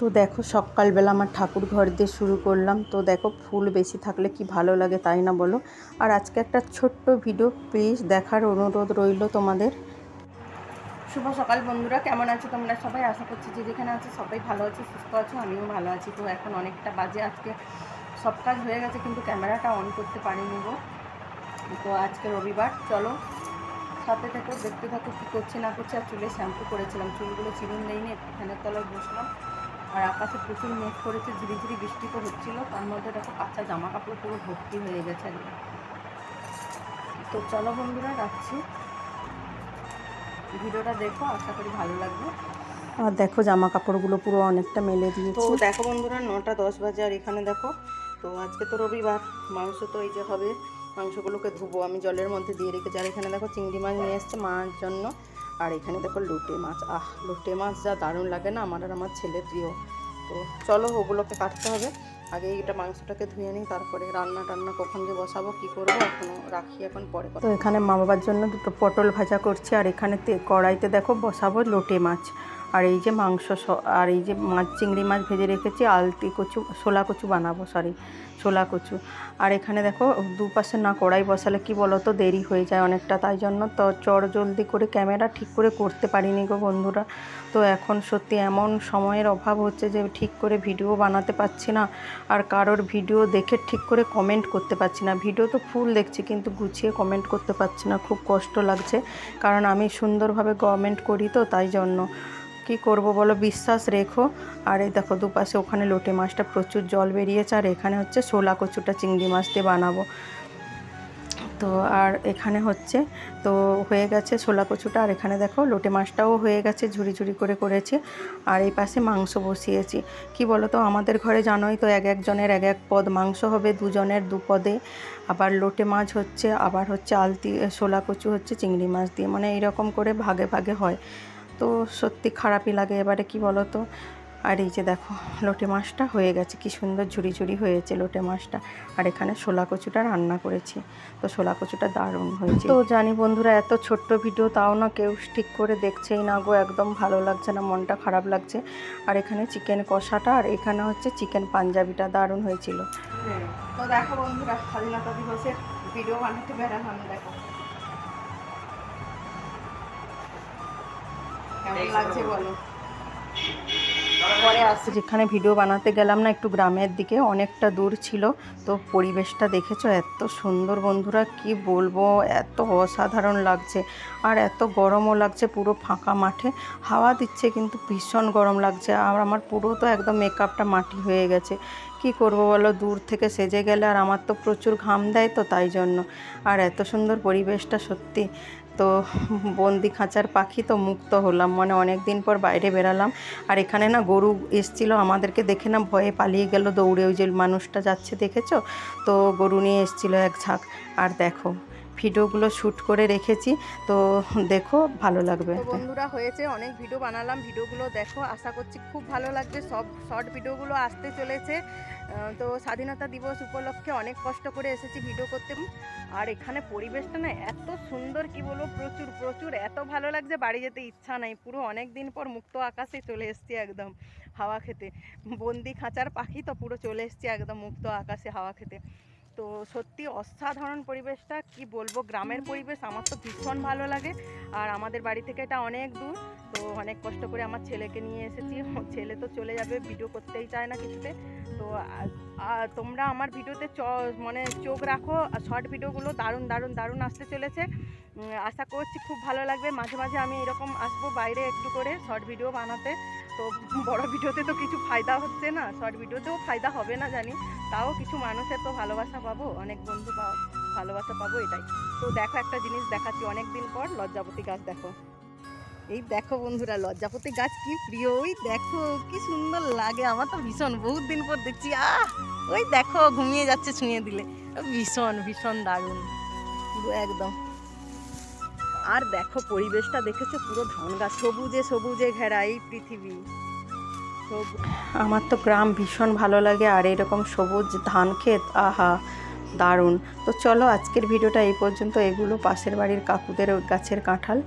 তো দেখো সকালবেলা আমার ঠাকুর ঘর দিয়ে শুরু করলাম। তো দেখো ফুল বেশি থাকলে কি ভালো লাগে তাই না বলো? আর আজকে একটা ছোট্ট ভিডিও প্লিজ দেখার অনুরোধ রইল তোমাদের। শুভ সকাল বন্ধুরা, কেমন আছো তোমরা সবাই? আশা করছি যে যেখানে আছো সবাই ভালো আছো, সুস্থ আছো, আমিও ভালো আছি। তো এখন অনেকটা বাজে, আজকে সব কাজ হয়ে গেছে কিন্তু ক্যামেরাটা অন করতে পারিনি গো। তো আজকে রবিবার, চলো সাথে থেকো দেখতে থাকো কী করছে না করছে। আর চুলে শ্যাম্পু করেছিলাম, চুলগুলো চিরুন একটু ফ্যানের তলায় বসলাম। আর আকাশে প্রচুর মেঘ করেছে ঝিরি ঝিরি বৃষ্টি তো হচ্ছিল তার মধ্যে দেখো কাঁচা জামা কাপড় পুরো ভর্তি হয়ে গেছে তো চলো বন্ধুরা রাখছি। ভিডিওটা দেখো আশা করি ভালো লাগবে। আর দেখো জামা কাপড়গুলো পুরো অনেকটা মেলে দিয়েছে। তো দেখো বন্ধুরা নটা দশ বাজে আর এখানে দেখো তো আজকে তো রবিবার মাংস তো এই যে হবে মাংসগুলোকে ধুবো আমি জলের মধ্যে দিয়ে রেখেছি। আর এখানে দেখো চিংড়ি মাছ নিয়ে এসছে মার জন্য। আর এখানে দেখো লুটে মাছ। আহ, লোটে মাছ যা দারুণ লাগে না আমার আর আমার ছেলে প্রিয়। তো চলো ওগুলোকে কাটতে হবে। আগে এটা মাংসটাকে ধুয়ে নিই, তারপরে রান্না টান্না কখন যে বসাবো, কী করব এখনও রাখি এখন পরে তো এখানে মা বাবার জন্য দুটো পটল ভাজা করছি, আর এখানে কড়াইতে দেখো বসাবো লোটে মাছ। আর এই যে মাংস আর এই যে মাছ, চিংড়ি মাছ ভেজে রেখেছি, আলতি কচু শোলা কচু বানাবো সরি ছোলা কচু। আর এখানে দেখো, দুপাশে না কড়াই বসালে কি বলো তো দেরি হয়ে যায় অনেকটা, তাই জন্য তো চট জলদি করে ক্যামেরা ঠিক করে করতে পারিনি গো বন্ধুরা। তো এখন সত্যি এমন সময়ের অভাব হচ্ছে যে ঠিক করে ভিডিও বানাতে পারছি না, আর কারোর ভিডিও দেখে ঠিক করে কমেন্ট করতে পারছি না। ভিডিও তো ফুল দেখছি, কিন্তু গুছিয়ে কমেন্ট করতে পারছি না, খুব কষ্ট লাগছে। কারণ আমি সুন্দরভাবে কমেন্ট করি তো, তাই জন্য। কি করব বলো? বিশ্বাস রেখো। আর এই দেখো দুপাশে ওখানে লোটে মাছটা প্রচুর জল বেরিয়েছে, আর এখানে হচ্ছে শোলা কচুটা চিংড়ি মাছ দিয়ে বানাবো। তো আর এখানে হচ্ছে, তো হয়ে গেছে ছোলা কচুটা, আর এখানে দেখো লোটে মাছটাও হয়ে গেছে, ঝুড়ি ঝুড়ি করে করেছি। আর এই পাশে মাংস বসিয়েছি। কি বলো তো আমাদের ঘরে জানোই তো এক একজনের এক এক পদ, মাংস হবে দুজনের দু পদে। আবার লোটে মাছ হচ্ছে, আবার হচ্ছে আলতি শোলা কচু হচ্ছে চিংড়ি মাছ দিয়ে মানে এইরকম করে ভাগে ভাগে হয়। তো সত্যি খারাপই লাগে এবারে কি বলো তো আর এই যে দেখো লোটে মাছটা হয়ে গেছে কি সুন্দর ঝুড়ি ঝুড়ি হয়েছে লোটে মাছটা। আর এখানে শোলা কচুটা রান্না করেছি তো শোলা কচুটা দারুণ হয়েছে। তো জানি বন্ধুরা এত ছোট্ট ভিডিও তাও না কেউ ঠিক করে দেখছেই না গো একদম ভালো লাগছে না মনটা খারাপ লাগছে। আর এখানে চিকেন কষাটা আর এখানে হচ্ছে চিকেন পাঞ্জাবিটা দারুণ হয়েছিল। তো দেখো বন্ধুরা স্বাধীনতা দিবসের ভিডিও বানাতে বেড়ালাম দেখো। কেমন লাগছে বলো? পরে আসছে। যেখানে ভিডিও বানাতে গেলাম না একটু গ্রামের দিকে অনেকটা দূর ছিল। তো পরিবেশটা দেখেছ? এত সুন্দর বন্ধুরা কি বলব? এত অসাধারণ লাগছে। আর এত গরমও লাগছে পুরো ফাঁকা মাঠে। হাওয়া দিচ্ছে কিন্তু ভীষণ গরম লাগছে। আর আমার পুরো তো একদম মেকআপটা মাটি হয়ে গেছে। কি করব বলো? দূর থেকে সেজে গেলে আর আমার তো প্রচুর ঘাম দেয় তো তাই জন্য। আর এত সুন্দর পরিবেশটা সত্যি। তো বন্দি খাঁচার পাখি তো মুক্ত হলাম। মানে অনেক দিন পর বাইরে বেরালাম। আর এখানে না গরু এসছিল আমাদেরকে দেখে না ভয়ে পালিয়ে গেল দৌড়ে। ওই যে মানুষটা যাচ্ছে, দেখেছ? তো গরু নিয়ে এসছিল এক ঝাঁক। আর দেখো ভিডিওগুলো শ্যুট করে রেখেছি। তো দেখো, ভালো লাগবে। বন্ধুরা হয়েছে, অনেক ভিডিও বানালাম। ভিডিওগুলো দেখো, আশা করছি খুব ভালো লাগবে। সব শর্ট ভিডিওগুলো আসতে চলেছে। তো স্বাধীনতা দিবস উপলক্ষে অনেক কষ্ট করে এসেছি ভিডিও করতে। আর এখানে পরিবেশটা না এত সুন্দর, কি বলব, প্রচুর প্রচুর। এত ভালো লাগছে, বাড়ি যেতে ইচ্ছা নাই। পুরো অনেক দিন পর মুক্ত আকাশে চলে এসেছি একদম হাওয়া খেতে। বন্দি খাঁচার পাখি তো পুরো চলে এসেছি একদম মুক্ত আকাশে হাওয়া খেতে। তো সত্যি অসাধারণ পরিবেশটা কি বলব গ্রামের পরিবেশ আমার তো ভীষণ ভালো লাগে। আর আমাদের বাড়ি থেকে এটা অনেক দূর তো অনেক কষ্ট করে আমার ছেলেকে নিয়ে এসেছি। ছেলে তো চলে যাবে ভিডিও করতেই চায় না কিছুতে। তো তোমরা আমার ভিডিওতে চ মানে চোখ রাখো শর্ট ভিডিওগুলো দারুণ দারুণ দারুণ আসতে চলেছে। আশা করছি খুব ভালো লাগবে। মাঝে মাঝে আমি এরকম আসব বাইরে একটু করে শর্ট ভিডিও বানাতে। তো বড় ভিডিওতে তো কিছু ফায়দা হচ্ছে না শর্ট ভিডিওতেও ফায়দা হবে না জানি, তাও কিছু মানুষের তো ভালোবাসা পাবো, অনেক বন্ধু পা- ভালোবাসা পাবো এটাই। তো দেখো একটা জিনিস দেখাচ্ছি অনেক দিন পর, লজ্জাপতি গাছ দেখো। এই দেখো বন্ধুরা, লজ্জাপতি গাছ কি প্রিয়, ওই দেখো, কি সুন্দর লাগে, আমার তো ভীষণ, বহুত দিন পর দেখছি, আহ! ওই দেখো, ঘুমিয়ে যাচ্ছে ছুঁয়ে দিলে, ভীষণ ভীষণ দারুণ একদম। আর দেখো পরিবেশটা দেখেছ পুরো ধান গাছ সবুজে সবুজে ঘেরা এই পৃথিবী। আমার তো গ্রাম ভীষণ ভালো লাগে আর এরকম সবুজ ধান ক্ষেত, আহা, দারুণ। তো চলো আজকের ভিডিওটা এই পর্যন্ত, এগুলো পাশের বাড়ির কাকুদের গাছের কাঁঠাল।